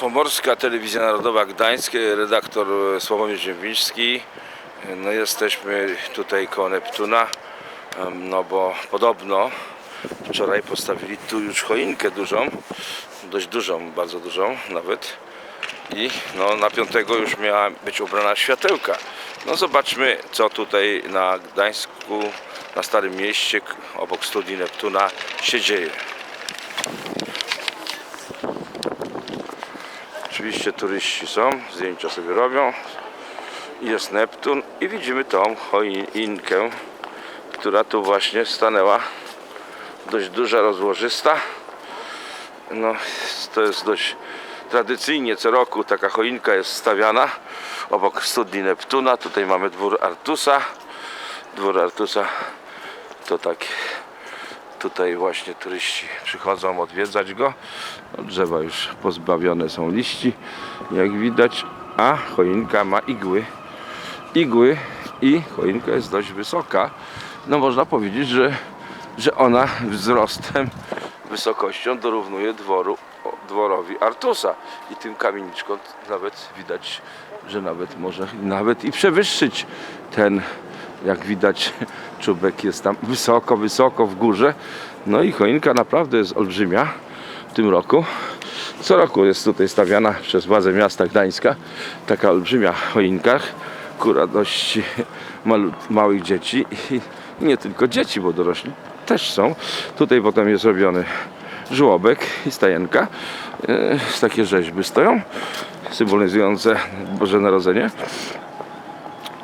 Pomorska Telewizja Narodowa Gdańsk, redaktor Sławomir Ziembiński. No jesteśmy tutaj koło Neptuna, no bo podobno wczoraj postawili tu już choinkę dużą, dość dużą, bardzo dużą nawet. I no, na piątego już miała być ubrana światełka. No zobaczmy, co tutaj na Gdańsku, na Starym Mieście, obok studii Neptuna się dzieje. Oczywiście turyści są, zdjęcia sobie robią. Jest Neptun i widzimy tą choinkę, która tu właśnie stanęła. Dość duża, rozłożysta. No, to jest dość tradycyjnie co roku taka choinka jest stawiana obok studni Neptuna. Tutaj mamy dwór Artusa. Dwór Artusa to tak tutaj właśnie turyści przychodzą odwiedzać go. No, drzewa już pozbawione są liści, jak widać, a choinka ma igły. Igły i choinka jest dość wysoka. No można powiedzieć, że, że ona wzrostem, wysokością dorównuje dworu, dworowi Artusa. I tym kamieniczką nawet widać, że nawet może nawet i przewyższyć ten jak widać czubek jest tam wysoko, wysoko w górze. No i choinka naprawdę jest olbrzymia w tym roku. Co roku jest tutaj stawiana przez władze miasta Gdańska taka olbrzymia choinka ku radości małych dzieci i nie tylko dzieci, bo dorośli też są. Tutaj potem jest robiony żłobek i stajenka. E, Takie rzeźby stoją symbolizujące Boże Narodzenie.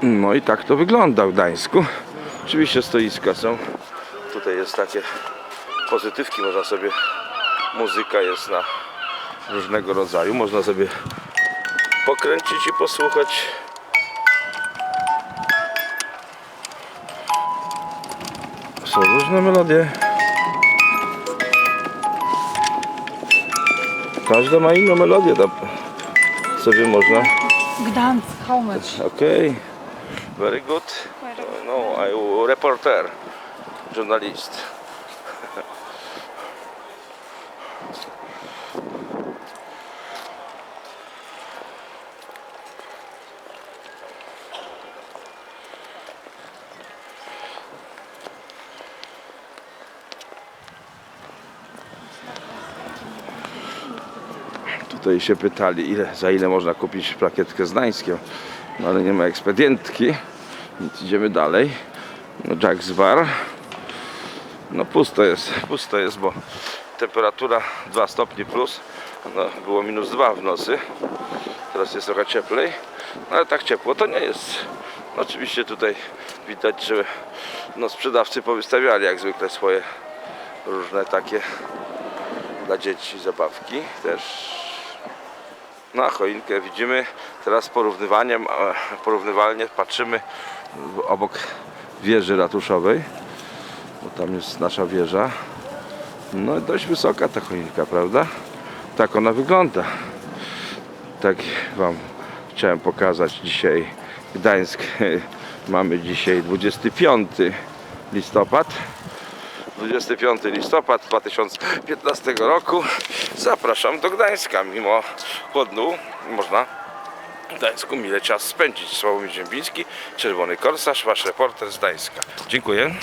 No i tak to wygląda w Gdańsku. Oczywiście stoiska są. Tutaj jest takie pozytywki, można sobie muzyka jest na różnego rodzaju. Można sobie pokręcić i posłuchać. Są różne melodie. Każda ma inną melodię. tam Sobie można Gdansk, how much? Okay, very good. No, I reporter, journalist. Tutaj się pytali, ile, za ile można kupić plakietkę z. No ale nie ma ekspedientki. Więc idziemy dalej. No, Jack's Bar. No pusto jest, pusto jest, bo temperatura 2 stopnie plus. No, było minus 2 w nocy. Teraz jest trochę cieplej. No, ale tak ciepło to nie jest. No, oczywiście tutaj widać, że no, sprzedawcy powystawiali jak zwykle swoje różne takie dla dzieci zabawki też na choinkę widzimy teraz porównywaniem, e, porównywalnie patrzymy obok wieży ratuszowej, bo tam jest nasza wieża. No dość wysoka ta choinka, prawda? Tak ona wygląda. Tak Wam chciałem pokazać dzisiaj Gdańsk. Mamy dzisiaj 25 listopad. 25 listopad 2015 roku. Zapraszam do Gdańska. Mimo chłodnu można w Gdańsku mile czas spędzić. Sławomir Ziembiński, Czerwony Korsarz, Wasz reporter z Gdańska. Dziękuję.